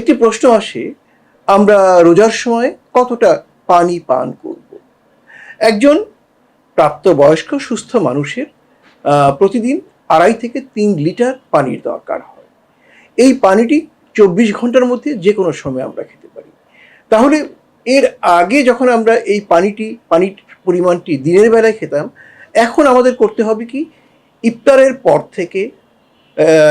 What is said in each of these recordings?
একটি প্রশ্ন আসে, আমরা রোজার সময় কতটা পানি পান করব? একজন প্রাপ্তবয়স্ক সুস্থ মানুষের প্রতিদিন আড়াই থেকে তিন লিটার পানির দরকার হয়। এই পানিটি চব্বিশ ঘণ্টার মধ্যে যে কোনো সময় আমরা খেতে পারি। তাহলে এর আগে যখন আমরা এই পানিটি, পানির পরিমাণটি দিনের বেলায় খেতাম, এখন আমাদের করতে হবে কি? ইফতারের পর থেকে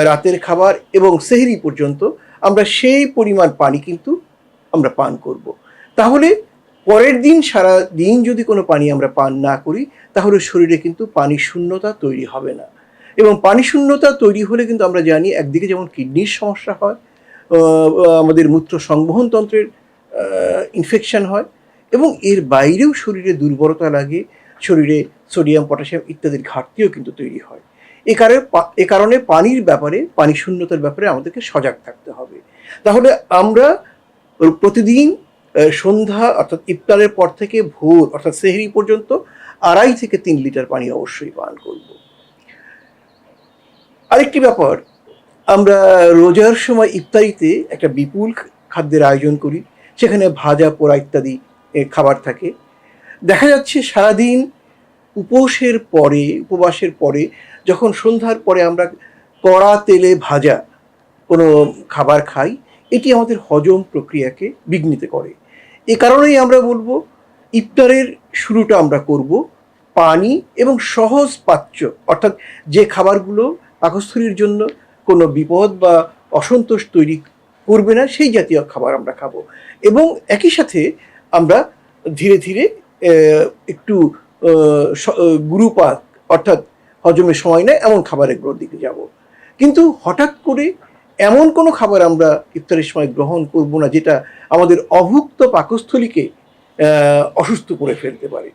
রাতের খাবার এবং সেহরি পর্যন্ত আমরা সেই পরিমাণ পানি কিন্তু আমরা পান করব। তাহলে পরের দিন সারা দিন যদি কোনো পানি আমরা পান না করি, তাহলে শরীরে কিন্তু পানি শূন্যতা তৈরি হবে না। এবং পানি শূন্যতা তৈরি হলে কিন্তু আমরা জানি একদিকে যেমন কিডনির সমস্যা হয় আমাদের মূত্র সংবহন তন্ত্রের ইনফেকশন হয় এবং এর বাইরেও শরীরে দুর্বলতা লাগে, শরীরে সোডিয়াম পটাশিয়াম ইত্যাদির ঘাটতিও কিন্তু তৈরি হয়। এ কারণে এ কারণে পানির ব্যাপারে, পানি শূন্যতার ব্যাপারে আমাদেরকে সজাগ থাকতে হবে। তাহলে আমরা প্রতিদিন সন্ধ্যা অর্থাৎ ইফতারের পর থেকে ভোর অর্থাৎ সেহরি পর্যন্ত আড়াই থেকে তিন লিটার পানি অবশ্যই পান করব। আরেকটি ব্যাপার, আমরা রোজার সময় ইফতারিতে একটা বিপুল খাদ্যের আয়োজন করি, সেখানে ভাজা, পোড়া ইত্যাদি খাবার থাকে। দেখা যাচ্ছে সারাদিন উপোসের পরে, উপবাসের পরে যখন সন্ধ্যার পরে আমরা কড়া তেলে ভাজা কোনো খাবার খাই, এটি আমাদের হজম প্রক্রিয়াকে বিঘ্নিত করে। এ কারণেই আমরা বলব, ইফতারের শুরুটা আমরা করব পানি এবং সহজ পাচ্য, অর্থাৎ যে খাবারগুলো পাকস্থলীর জন্য কোনো বিপদ বা অসন্তোষ তৈরি করবে না, সেই জাতীয় খাবার আমরা খাব। এবং একই সাথে আমরা ধীরে ধীরে একটু গুরুপাক অর্থাৎ হজমের সময় নেয়, এমন খাবারের দিকে যাব। কিন্তু হঠাৎ করে এমন কোনো খাবার আমরা ইফতারের সময় গ্রহণ করব না, যেটা আমাদের অভুক্ত পাকস্থলীকে অসুস্থ করে ফেলতে পারে।